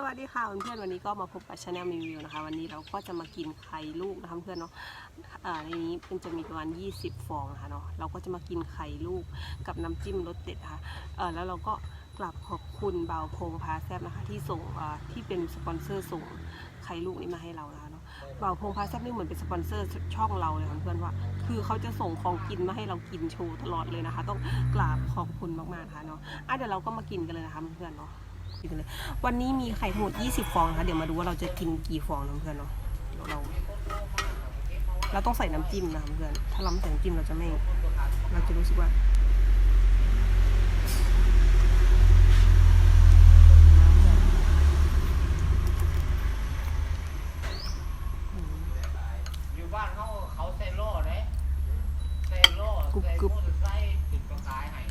สวัสดีค่ะเพื่อนๆวันนี้ก็มาพบกับชาแนลมีวิวนะคะ วันนี้เราก็จะมากินไข่ลูกนะคะเพื่อนเนาะในนี้เป็นจะมีประมาณ 20 ฟองนะคะเนาะเราก็จะมากินไข่ลูกกับน้ำจิ้มรสเด็ดค่ะแล้วเราก็กลับขอบคุณเบาพงพาแซบนะคะ ที่ส่งที่เป็นสปอนเซอร์ส่งไข่ลูกนี้มาให้เรานะคะเนาะเบาพงพาแซบนี่เหมือนเป็นสปอนเซอร์ช่องเราเลยค่ะเพื่อนว่า คือเขาจะส่งของกินมาให้เรากินโชว์ตลอดเลยนะคะ ต้องกราบขอบคุณมากๆนะคะเนาะอะเดี๋ยวเราก็มากินกันเลยนะคะเพื่อนเนาะ กินกันเลยวันนี้มีไข่ทั้งหมด20 ฟองนะคะเดี๋ยวมาดูว่าเราจะกินกี่ฟองนะเพื่อนเนาะเดี๋ยวเรา เราต้องใส่น้ำจิ้มนะคะเพื่อน ถ้าเราไม่ใส่น้ำจิ้มเราจะไม่ เราจะรู้สึกว่าอยู่บ้านเขาเขาใส่โล่เด้ใส่โล่กรุบใส่กรุบโล่ใส่ติดกระตายให้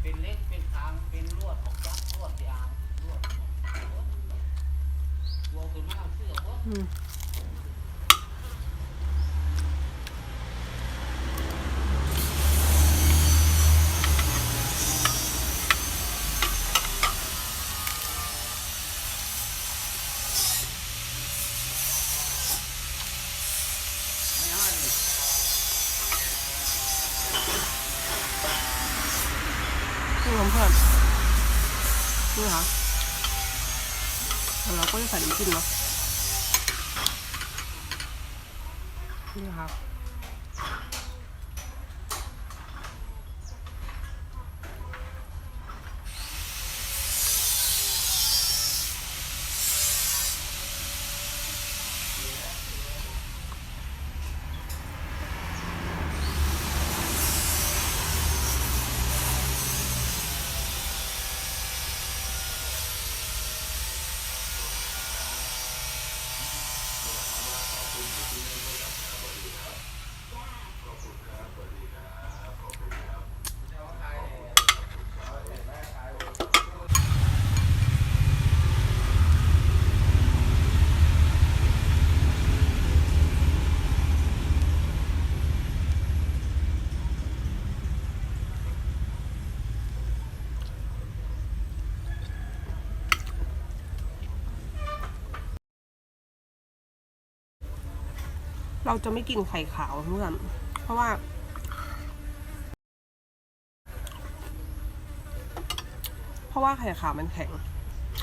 เป็นเล็กเป็นทางเป็นลวดออกจากลวดยางลวดวัวคือมาเอาเสื้อวัวอืมนี่ของ เพื่อนนี่ค่ะเราก็จะใส่น้ำจิ้มเนาะนี่ครับ เราจะไม่กินไข่ขาวเพื่อนเพราะว่า เพราะว่าไข่ขาวมันแข็ง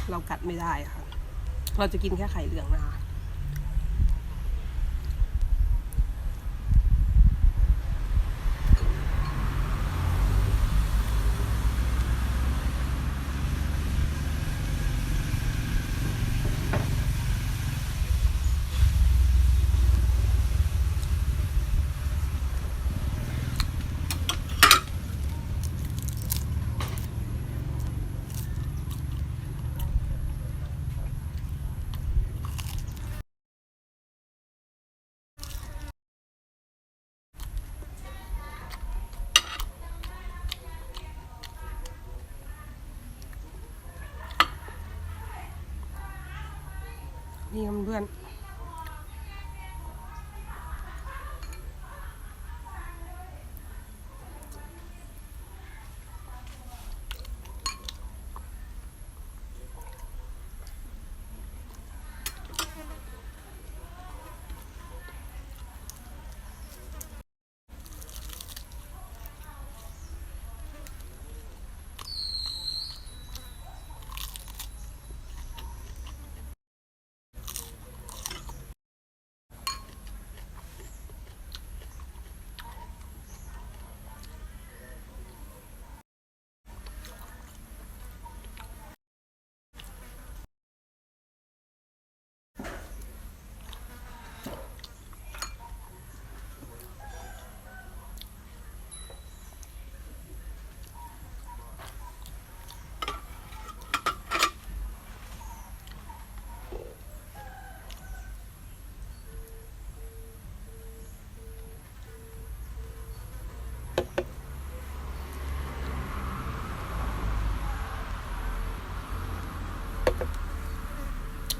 เรากัดไม่ได้ค่ะ เราจะกินแค่ไข่เหลืองนะคะ นี่เพื่อน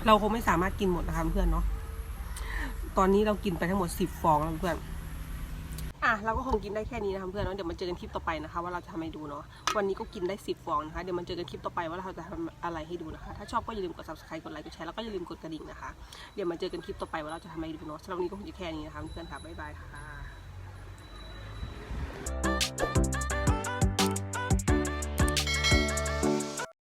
เราคงไม่สามารถกินหมดนะคะเพื่อนเนาะตอนนี้เรากินไปทั้งหมดสิบฟองแล้วเพื่อนอะเราก็คงกินได้แค่นี้นะคะเพื่อนเนาะเดี๋ยวมาเจอกันคลิปต่อไปนะคะว่าเราจะทำให้ดูเนาะวันนี้ก็กินได้สิบฟองนะคะเดี๋ยวมาเจอกันคลิปต่อไปว่าเราจะทำอะไรให้ดูนะคะ ถ้าชอบก็อย่าลืมกด subscribe กดไลค์กดแชร์แล้วก็อย่าลืมกดกระดิ่งนะคะเดี๋ยวมาเจอกันคลิปต่อไปว่าเราจะทำอะไรให้ดูเนาะสำหรับวันนี้ก็คงจะแค่นี้นะคะเพื่อนค่ะบ๊ายบายค่ะ